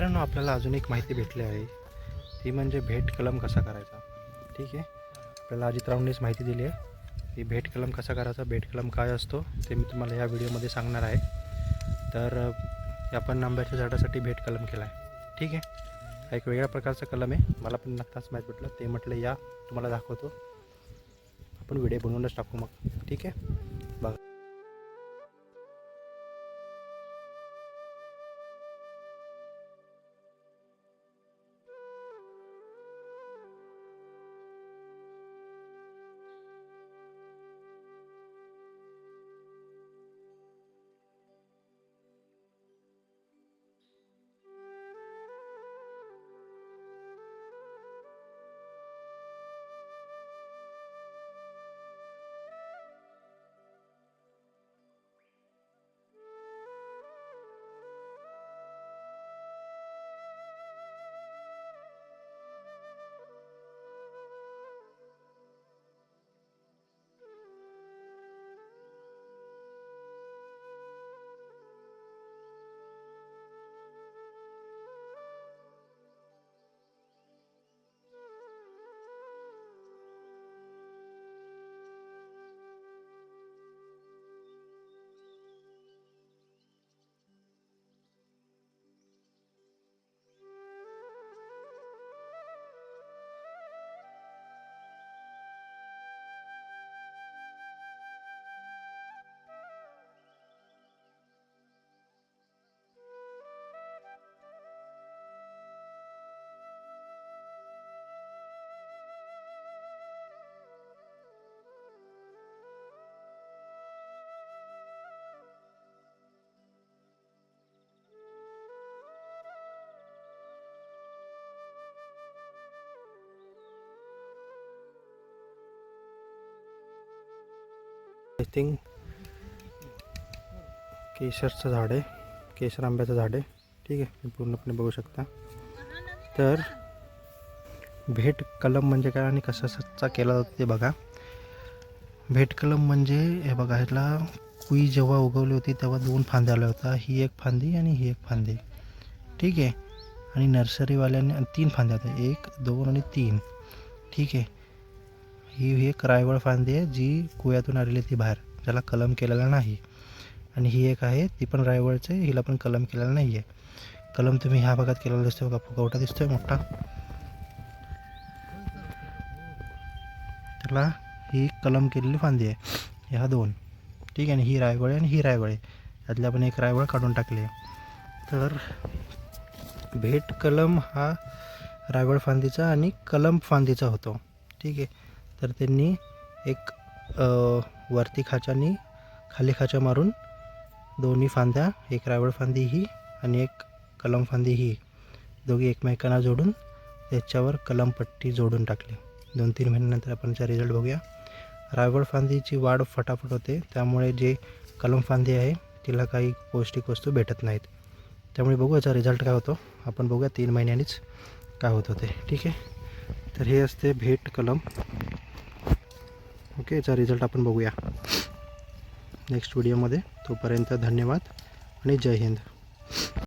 मित्रांनो आपल्याला अजून एक माहिती भेटली आहे. ती म्हणजे भेट कलम कसा करायचा? ठीक आहे? आपल्याला अजित माहिती दिली आहे. की भेट कलम कसा करायचा? भेट कलम काय असतो? ते मी तुम्हाला या व्हिडिओमध्ये सांगणार आहे. तर आपण आंब्याच्या झाडासाठी भेट कलम केला आहे ठीक आहे? हा एक वेगळ्या प्रकारचा कलम आहे. मला पण नक्ताच माहीत भेटलं. ते म्हटलं या तुम्हाला दाखवतो. आपण व्हिडिओ बनवूनच टाकू मग. ठीक आहे? आय थिंक केशरचं झाड आहे. केशर आंब्याचं झाड आहे. ठीक आहे. तुम्ही पूर्णपणे बघू शकता. तर भेट कलम म्हणजे काय आणि कशाचा केला जातो ते बघा. भेट कलम म्हणजे हे बघा ह्याला कुई जेव्हा उगवली होती तेव्हा दोन फांद्या आल्या होत्या. ही एक फांदी आणि ही एक फांदी. ठीक आहे. आणि नर्सरीवाल्याने तीन फांद्या होत्या. एक दोन आणि तीन. ठीक आहे. ही एक रायवळ फांदी आहे जी कुयातून आलेली आहे ती बाहेर ज्याला कलम केलेला नाही. आणि ही एक आहे ती पण रायवळचं हिला पण कलम केलेला नाही आहे. कलम तुम्ही ह्या भागात केलेला दिसतोय बघा फुगवटा दिसतोय मोठा. त्याला ही कलम केलेली फांदी आहे ह्या दोन. ठीक आहे आणि ही रायवळ आहे आणि ही रायवळ आहे. त्यातली आपण एक रायवळ काढून टाकली आहे. तर भेट कलम हा रायवळ फांदीचा आणि कलम फांदीचा होतो. ठीक आहे. तर त्यांनी एक वरती खाच्यानी खाली खाच्या मारून दोन्ही फांद्या एक रावळ फांदी ही आणि एक कलम फांदी ही दोघी एकमेकांना जोडून त्याच्यावर कलमपट्टी जोडून टाकली. दोन तीन महिन्यानंतर आपण त्याचा रिझल्ट बघूया. रायगड फांदीची वाढ फटाफट होते त्यामुळे जे कलम फांदी आहे तिला काही पौष्टिक वस्तू भेटत नाहीत. त्यामुळे बघू याचा रिझल्ट काय होतो. आपण बघूया तीन महिन्यांनीच काय होत होते. ठीक आहे? तर हे असते भेट कलम. ओके याचा रिझल्ट आपण बघूया. नेक्स्ट व्हिडिओमध्ये तोपर्यंत धन्यवाद आणि जय हिंद.